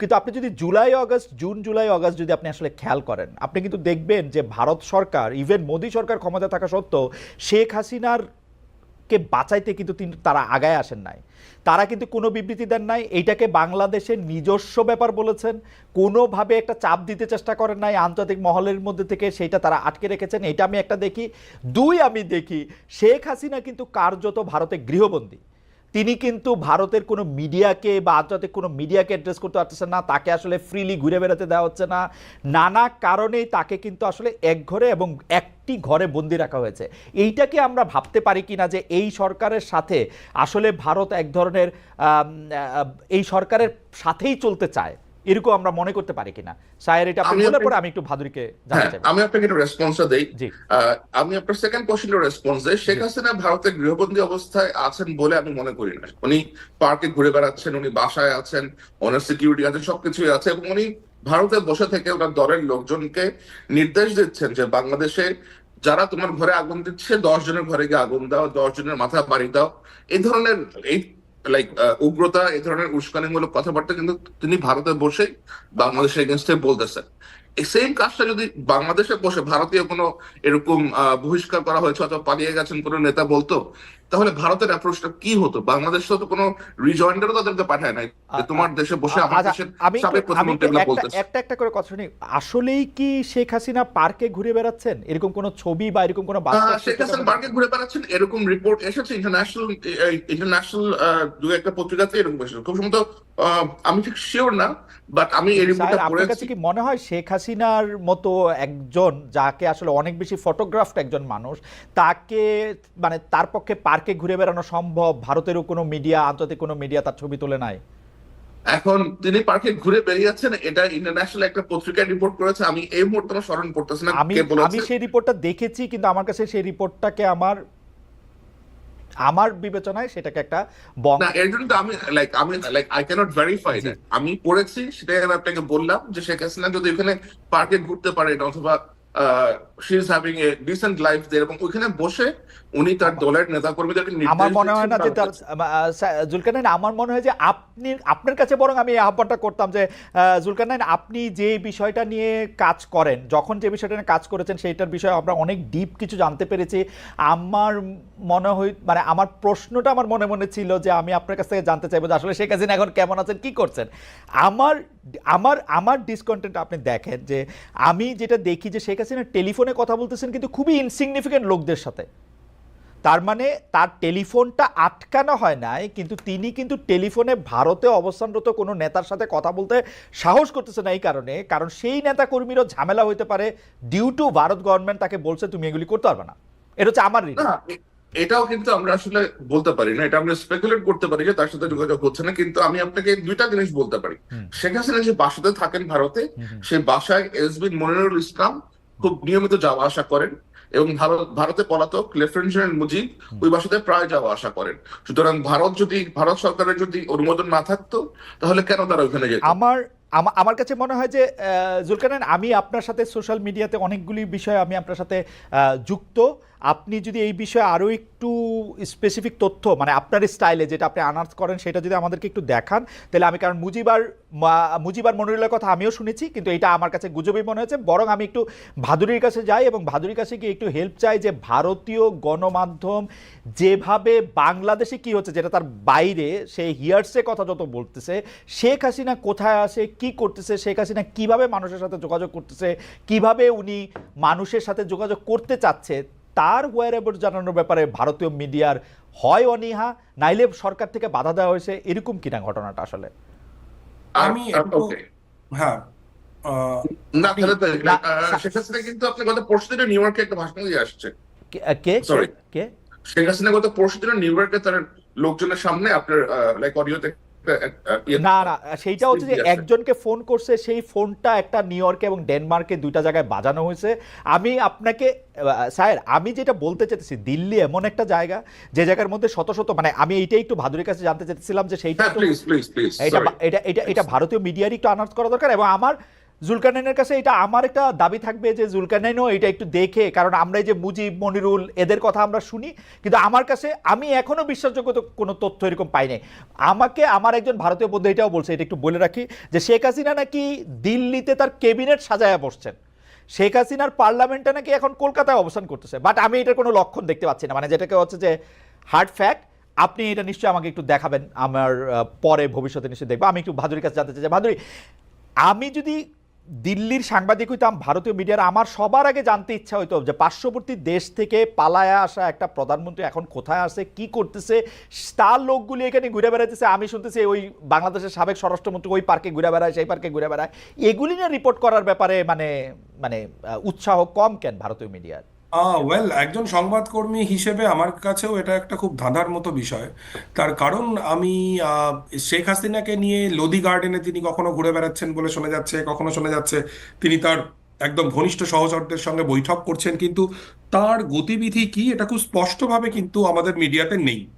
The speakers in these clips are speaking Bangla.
কিন্তু আপনি যদি July August June, July August যদি আপনি আসলে খেয়াল করেন, আপনি কিন্তু দেখবেন যে ভারত সরকার ইভেন মোদী সরকার ক্ষমতা থাকা সত্ত্বেও শেখ হাসিনার কে বাঁচাইতে কিন্তু তিনি, তারা আগায় আসেন নাই। তারা কিন্তু কোনো বিবৃতি দেন নাই, এইটাকে বাংলাদেশের নিজস্ব ব্যাপার বলেছেন, কোনোভাবে একটা চাপ দিতে চেষ্টা করেন নাই, আন্তর্জাতিক মহলের মধ্যে থেকে সেইটা তারা আটকে রেখেছেন, এটা আমি একটা দেখি। দুই আমি দেখি, শেখ হাসিনা কিন্তু কার্যত ভারতে গৃহবন্দী। তিনি কিন্তু ভারতের কোনো মিডিয়াকে বা আন্তর্জাতিক কোনো মিডিয়াকে অ্যাড্রেস করতে পারতেছেন না, তাকে আসলে ফ্রিলি ঘুরে বেড়াতে দেওয়া হচ্ছে না। নানা কারণেই তাকে কিন্তু আসলে এক ঘরে এবং একটি ঘরে বন্দি রাখা হয়েছে। এইটাকে আমরা ভাবতে পারি কি না যে এই সরকারের সাথে আসলে ভারত এক ধরনের এই সরকারের সাথেই চলতে চায়? এরকম আমরা মনে করতে পারি কিনা? সায়ের এটা আপনি বলার পরে আমি একটু ভাদুরীকে হ্যাঁ জানতে চাই আমি আপনাকে একটু রেসপন্সটা দেই। জি। আমি আপনার সেকেন্ড কোশ্চেনের রেসপন্স দেই। শেখ হাসিনা ভারতের গৃহবন্দী অবস্থায় আছেন বলে আমি মনে করি না। উনি পার্কে ঘুরে বেড়াচ্ছেন উনি বাসায় আছেন ওনার সিকিউরিটি আছে সবকিছুই আছে এবং উনি ভারতে বসে থেকে ওনার দলের লোকজনকে নির্দেশ দিচ্ছেন যে বাংলাদেশে যারা তোমার ঘরে আগুন দিচ্ছে দশ জনের ঘরে গিয়ে আগুন দাও দশ জনের মাথা বাড়ি দাও। এই ধরনের এই লাইক উগ্রতা এই ধরনের উস্কানিমূলক কথাবার্তা কিন্তু তিনি ভারতে বসে বাংলাদেশের এগেনস্টে বলতেছেন। সেম কাজটা যদি বাংলাদেশে বসে ভারতীয় কোনো এরকম বহিষ্কার করা হয়েছে অথবা পালিয়ে গেছেন কোনো নেতা বলতো তাহলে ভারতের অ্যাপ্রোচটা কি হতো? বাংলাদেশ তো কোনো রিজয়েন্ডারও তাদেরকে পাঠায় নাই। যে তোমার দেশে বসে আমার আচ্ছা, দেশের সাবেক প্রধানমন্ত্রী বলতেছে। একটা একটা করে কথা শুনি। আসলেই কি শেখ হাসিনা পার্কে ঘুরে বেড়াচ্ছেন? এরকম কোনো ছবি বা এরকম কোনো বাস্তব শেখ হাসান? পার্কে ঘুরে বেড়াচ্ছেন এরকম রিপোর্ট এসেছে ইন্টারন্যাশনাল ইন্টারন্যাশনাল দু একটা পত্রিকাতে এরকম এসেছে। খুব সম্ভবত আমি ঠিক শিওর না বাট আমি এই রিপোর্টটা আপনার কাছে কি মনে হয় শেখ হাসিনার মতো একজন যাকে আসলে অনেক বেশি ফটোগ্রাফড একজন মানুষ তাকে মানে তার পক্ষে পার্কে ঘুরে বেড়ানো সম্ভব? ভারতেরও কোনো মিডিয়া আন্তর্জাতিক কোনো মিডিয়া তার ছবি তোলে নাই। এখন তিনি পার্কে ঘুরে বেরিয়েছেন এটা ইন্টারন্যাশনাল একটা পত্রিকায় রিপোর্ট করেছে আমি এই মুহূর্তে আমার স্মরণ পড়তেছে না আমি আমি সেই রিপোর্টটা দেখেছি কিন্তু আমার কাছে সেই রিপোর্টটাকে আমার আমার বিবেচনায় সেটাকে একটা বং না এর জন্য তো আমি লাইক আমি লাইক আই ক্যানট ভেরিফাই জি। আমি পড়েছি সেটাই আমি আপনাকে বললাম যে শেখ হাসিনা যদি ওখানে পার্কে ঘুরতে পারেন অথবা she is having a decent life দের এবং ওখানে বসে উনি তার দলের নেতা কর্মীদেরকে আমার মনে হয় না যে তার দিচ্ছেন জুলকানাইন আমার মনে হয় যে আপনি আপনার কাছে বরং আমি আহ্বানটা করতাম যে আহ, জুলকানাইন আপনি যে বিষয়টা নিয়ে কাজ করেন যখন যে বিষয়টা নিয়ে কাজ করেছেন সেইটার বিষয়ে আমরা অনেক ডিপ কিছু জানতে পেরেছি। আমার মনে হয় মানে আমার প্রশ্নটা আমার মনে মনে ছিল যে আমি আপনার কাছ থেকে জানতে চাইব যে আসলে শেখ হাসিনা এখন কেমন আছেন কি করছেন? আমার আমার আমার ডিসকন্টেন্ট আপনি দেখেন যে আমি যেটা দেখি যে শেখ হাসিনা টেলিফোনে কথা বলতেছেন কিন্তু খুবই ইনসিগনিফিকেন্ট লোকদের সাথে তার মানে তার টেলিফোনটা আটকানো হয় নাই কিন্তু তিনি কিন্তু টেলিফোনে ভারতে অবস্থানরত কোনো নেতার সাথে কথা বলতে সাহস করতেছে না এই কারণে কারণ সেই নেতা কর্মীরও ঝামেলা হইতে পারে ডিউ টু ভারত গভর্নমেন্ট তাকে বলছে তুমি এগুলি করতে পারবে না এটা হচ্ছে আমার না এটাও কিন্তু আমরা আসলে বলতে পারি না এটা আমরা স্পেকুলেট করতে পারি যে তার সাথে যোগাযোগ হচ্ছে না কিন্তু আমি আপনাকে দুইটা জিনিস বলতে পারি। শেখ হাসিনা যে বাসাতে থাকেন ভারতে। সেই বাসায় এসবিন মনিরুল ইসলাম খুব নিয়মিত যাওয়া আসা করেন এবং ভারত ভারতে পলাতক লেফটেন্যান্ট জেনারেল মুজিব ওই বাসাতে প্রায় যাওয়া আসা করেন। সুতরাং ভারত যদি ভারত সরকারের যদি অনুমোদন না থাকতো তাহলে কেন তারা ওখানে যেত? আমার আমা- আমার কাছে মনে হয় যে আহ, জুলকারনাইন আমি আপনার সাথে সোশ্যাল মিডিয়াতে অনেকগুলি বিষয় আমি আপনার সাথে যুক্ত। আপনি যদি এই বিষয়ে আরও একটু স্পেসিফিক তথ্য মানে আপনার স্টাইলে যেটা আপনি আনার্স করেন সেটা যদি আমাদেরকে একটু দেখান তাহলে আমি কারণ মুজিবার মুজিবার মনিরুলের কথা আমিও শুনেছি কিন্তু এটা আমার কাছে গুজবই মনে হয়েছে। বরং আমি একটু ভাদুরীর কাছে যাই এবং ভাদুরীর কাছে গিয়ে একটু হেল্প চাই যে ভারতীয় গণমাধ্যম যেভাবে বাংলাদেশে কি হচ্ছে যেটা তার বাইরে সে হিয়ার্সে কথা যত বলতেছে শেখ হাসিনা কোথায় আছে কি করতেছে শেখ হাসিনা কীভাবে মানুষের সাথে যোগাযোগ করতেছে কীভাবে উনি মানুষের সাথে যোগাযোগ করতে চাচ্ছে তার ওয়ার জানানোর ব্যাপারে ভারতীয় মিডিয়ার হয় অনীহা নাইলে সরকার থেকে বাধা দেওয়া হয়েছে এরকম কিনা ঘটনাটা আসলে আমি. হ্যাঁ আহ, না তাহলে তো না, আহ, শেখ হাসিনা কিন্তু আপনি গত পরশু দিনে নিউ ইয়র্কে একটা ভাষণ দিয়ে আসছে কে- কে Sorry. কে শেখ হাসিনা গত পরশু দিনে নিউ ইয়র্কে তার লোকজনের সামনে আপনার লাইক অডিওতে না না সেইটা হচ্ছে যে। একজনকে ফোন করছে সেই ফোনটা একটা নিউ ইয়র্কে এবং ডেনমার্কে দুইটা জায়গায় বাজানো হয়েছে। আমি আপনাকে স্যার আমি যেটা বলতে চাইতেছি দিল্লি এমন একটা জায়গা যে জায়গার মধ্যে শত শত মানে আমি এইটাই একটু ভাদুরের কাছে জানতে চাইতেছিলাম যে সেইটা হ্যাঁ এটা এটা এটা ভারতীয় মিডিয়ারই একটু আনার্স করা দরকার এবং আমার জুলকারনাইনের কাছে এটা আমার একটা দাবি থাকবে যে জুলকারনাইনও এটা একটু দেখে, কারণ আমরা যে মুজিব, মনিরুল, এদের কথা আমরা শুনি, কিন্তু আমার কাছে আমি এখনও বিশ্বাসযোগ্য কোনো তথ্য এরকম পাই নাই। আমাকে আমার একজন ভারতীয় বন্ধু এটাও বলছে, এটা একটু বলে রাখি, যে শেখ হাসিনা নাকি দিল্লিতে তার ক্যাবিনেট সাজায়া বসছেন। শেখ হাসিনার পার্লামেন্টে নাকি এখন কলকাতায় অবস্থান করতেছে। বাট আমি এটার কোনো লক্ষণ দেখতে পাচ্ছি না। মানে যেটাকে হচ্ছে যে হার্ড ফ্যাক্ট আপনি এটা নিশ্চয়ই আমাকে একটু দেখাবেন, আমার পরে ভবিষ্যতে নিশ্চয়ই দেখব। আমি একটু ভাদুরির কাছে জানতে চাই ভাদুরি, আমি যদি দিল্লির সাংবাদিক হইতাম, ভারতীয় মিডিয়ার। আমার সবার আগে জানতে ইচ্ছা হইতো যে পার্শ্ববর্তী দেশ থেকে পালায় আসা একটা প্রধানমন্ত্রী এখন কোথায় আছে, কি করতেছে, তার লোকগুলি এখানে ঘুরে বেড়াইতেছে। আমি শুনতেছি ওই বাংলাদেশের সাবেক স্বরাষ্ট্রমন্ত্রী ওই পার্কে ঘুরে বেড়ায়, সেই পার্কে ঘুরে বেড়ায়। এগুলি নিয়ে রিপোর্ট করার ব্যাপারে মানে মানে উৎসাহ কম কেন ভারতীয় মিডিয়ার? ওয়েল একজন সংবাদকর্মী হিসেবে আমার কাছেও এটা একটা খুব ধাঁধার মতো বিষয়। তার কারণ আমি আহ, শেখ হাসিনাকে নিয়ে লোদি গার্ডেনে তিনি কখনো ঘুরে বেড়াচ্ছেন বলে শোনা যাচ্ছে কখনো শোনা যাচ্ছে। তিনি তার একদম ঘনিষ্ঠ সহচরদের সঙ্গে বৈঠক করছেন কিন্তু তার গতিবিধি কি এটা খুব স্পষ্টভাবে কিন্তু আমাদের মিডিয়াতে নেই।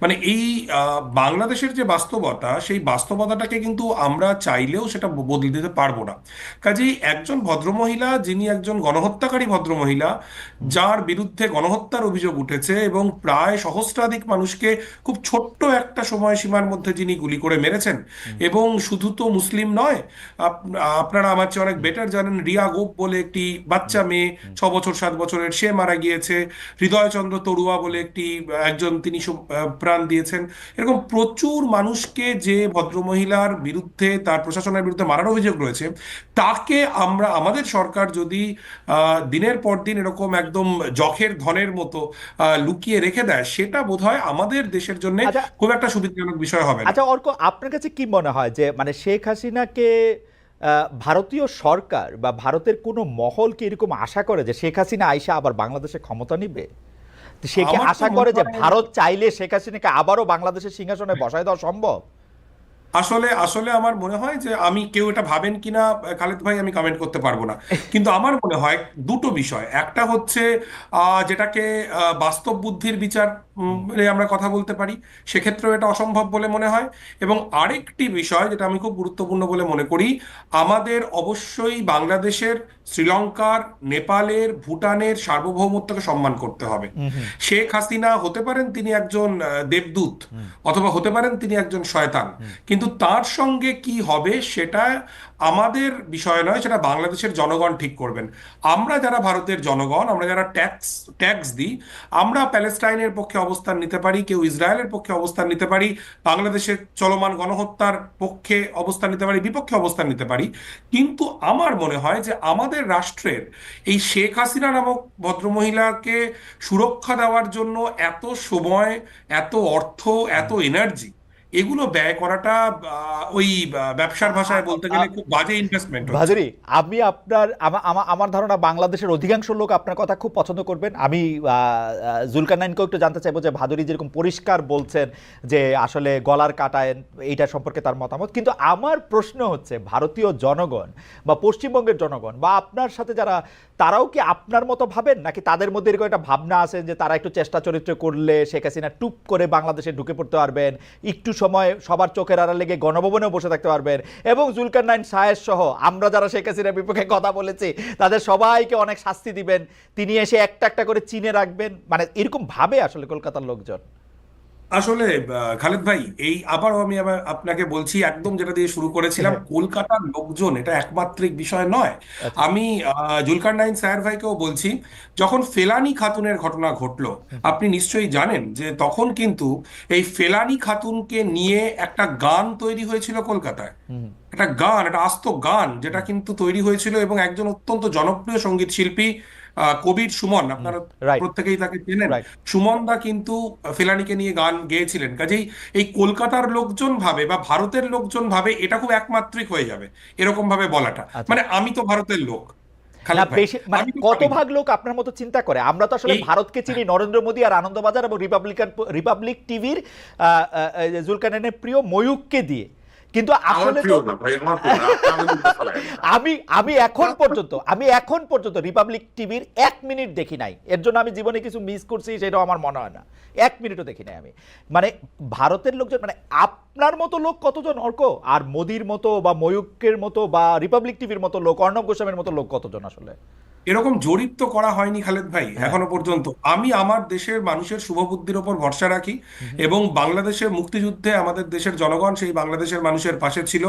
মানে এই বাংলাদেশের যে বাস্তবতা সেই বাস্তবতাটাকে কিন্তু আমরা চাইলেও সেটা বদলে দিতে পারব না। কাজেই একজন ভদ্রমহিলা যিনি একজন গণহত্যাকারী ভদ্রমহিলা যার বিরুদ্ধে গণহত্যার অভিযোগ উঠেছে এবং প্রায় সহস্রাধিক মানুষকে খুব ছোট্ট একটা সময়সীমার মধ্যে যিনি গুলি করে মেরেছেন এবং শুধু তো মুসলিম নয় আপ- আপনারা আমার চেয়ে অনেক বেটার জানেন রিয়া গোপ বলে একটি বাচ্চা মেয়ে ছ বছর সাত বছরের সে মারা গিয়েছে। হৃদয়চন্দ্র তরুয়া বলে একটি একজন তিনি প্রাণ দিয়েছেন। এরকম প্রচুর মানুষকে যে ভদ্রমহিলার বিরুদ্ধে তার প্রশাসনের বিরুদ্ধে মারার অভিযোগ রয়েছে তাকে আমরা আমাদের সরকার যদি দিনের পর দিন এরকম একদম জখের ধনের মতো লুকিয়ে রেখে দেয় সেটা বোধহয় আমাদের দেশের জন্য আচ্ছা। খুব একটা সুবিধাজনক বিষয় হবে আচ্ছা অর্ক আপনার কাছে কি মনে হয় যে মানে শেখ হাসিনাকে আহ, ভারতীয় সরকার বা ভারতের কোনো মহল কি এরকম আশা করে যে শেখ হাসিনা আইসা আবার বাংলাদেশে ক্ষমতা নিবে? সে কি আশা করে যে ভারত চাইলে শেখ হাসিনাকে আবারও বাংলাদেশের সিংহাসনে বসায় দেওয়া সম্ভব? আসলে আসলে আমার মনে হয় যে আমি কেউ এটা ভাবেন কিনা খালেদ ভাই আমি কমেন্ট করতে পারব না। কিন্তু আমার মনে হয় দুটো বিষয়। একটা হচ্ছে আহ, যেটাকে বাস্তব বুদ্ধির বিচার আমরা কথা বলতে পারি সেক্ষেত্রেও এটা অসম্ভব বলে মনে হয়। এবং আরেকটি বিষয় যেটা আমি খুব গুরুত্বপূর্ণ বলে মনে করি আমাদের অবশ্যই বাংলাদেশের শ্রীলঙ্কার নেপালের ভুটানের সার্বভৌমত্বকে সম্মান করতে হবে। শেখ হাসিনা হতে পারেন তিনি একজন দেবদূত অথবা হতে পারেন তিনি একজন শয়তান। কিন্তু তার সঙ্গে কি হবে সেটা আমাদের বিষয় নয় সেটা বাংলাদেশের জনগণ ঠিক করবেন। আমরা যারা ভারতের জনগণ আমরা যারা ট্যাক্স ট্যাক্স দিই আমরা প্যালেস্টাইনের পক্ষে অবস্থান নিতে পারি কেউ ইসরায়েলের পক্ষে অবস্থান নিতে পারি বাংলাদেশের চলমান গণহত্যার পক্ষে অবস্থান নিতে পারি বিপক্ষে অবস্থান নিতে পারি। কিন্তু আমার মনে হয় যে আমাদের রাষ্ট্রের এই শেখ হাসিনা নামক ভদ্রমহিলাকে সুরক্ষা দেওয়ার জন্য এত সময়, এত অর্থ, এত এনার্জি এগুলো ব্যয় করাটা ওই ব্যবসার ভাষায় বলতে গেলে খুব বাজে ইনভেস্টমেন্ট ভাজুরি আমি আপনার, আমা- আমা- আমার ধারণা বাংলাদেশের অধিকাংশ লোক আপনার কথা খুব পছন্দ করবেন। আমি জুলকানাইনকেও একটু জানতে চাইব যে ভাদুরি যেরকম পরিষ্কার বলছেন যে আসলে গলার কাটায়, এইটা সম্পর্কে তার মতামত। কিন্তু আমার প্রশ্ন হচ্ছে, ভারতীয় জনগণ বা পশ্চিমবঙ্গের জনগণ বা আপনার সাথে যারা, তারাও কি আপনার মতো ভাবেন? নাকি তাদের মধ্যে এরকম একটা ভাবনা আছে যে তারা একটু চেষ্টা চরিত্র করলে শেখ হাসিনা টুপ করে বাংলাদেশে ঢুকে পড়তে পারবেন, একটু সময় সবার চোখের আড়া লেগে গণভবনেও বসে থাকতে পারবেন। এবং জুলকার নাইন সায়ের সহ আমরা যারা শেখ হাসিনার বিপক্ষে কথা বলেছি, তাদের সবাইকে অনেক শাস্তি দিবেন। তিনি এসে একটা একটা করে চিনে রাখবেন। মানে এরকম ভাবে আসলে কলকাতার লোকজন। আসলে খালেদ ভাই এই আবারও আমি আবার আপনাকে বলছি একদম যেটা দিয়ে শুরু করেছিলাম হ্যাঁ। কলকাতার লোকজন এটা একমাত্রিক বিষয় নয়। আচ্ছা। আমি জুলকার নাইন স্যার ভাইকেও বলছি যখন ফেলানি খাতুনের ঘটনা ঘটলো আপনি নিশ্চয়ই জানেন যে তখন কিন্তু এই ফেলানি খাতুনকে নিয়ে একটা গান তৈরি হয়েছিল কলকাতায়। একটা গান একটা আস্ত গান যেটা কিন্তু তৈরি হয়েছিল এবং একজন অত্যন্ত জনপ্রিয় সংগীত শিল্পী কবির সুমন আপনারা. প্রত্যেকেই তাকে চেনেন. সুমন দা কিন্তু ফেলানিকে নিয়ে গান গেয়েছিলেন। কাজেই এই কলকাতার লোকজন ভাবে বা ভারতের লোকজন ভাবে এটা খুব একমাত্রিক হয়ে যাবে এরকম ভাবে বলাটা। আচ্ছা। মানে আমি তো ভারতের লোক মানে কত ভাগ লোক আপনার মতো চিন্তা করে? আমরা তো আসলে ভারতকে চিনি নরেন্দ্র মোদী আর আনন্দবাজার এবং রিপাবলিকান রিপাবলিক টিভির জুলকানের প্রিয় ময়ূককে দিয়ে। কিন্তু আসলে তো। আমি আমি এখন পর্যন্ত আমি এখন পর্যন্ত রিপাবলিক টিভির এক মিনিট দেখি নাই। এর জন্য আমি জীবনে কিছু মিস করছি সেটাও আমার মনে হয় না। এক মিনিটও দেখি নাই আমি। মানে ভারতের লোকজন মানে আপনার মতো লোক কতজন অর্ক? আর মোদির মতো বা ময়ূকের মতো বা রিপাবলিক টিভির মতো লোক অর্ণব গোস্বামীর মতো লোক কতজন আসলে? এরকম জরিপ তো করা হয়নি খালেদ ভাই হ্যাঁ। এখনও পর্যন্ত। আমি আমার দেশের মানুষের শুভবুদ্ধির ওপর ভরসা রাখি এবং বাংলাদেশের মুক্তিযুদ্ধে আমাদের দেশের জনগণ সেই বাংলাদেশের মানুষের পাশে ছিল।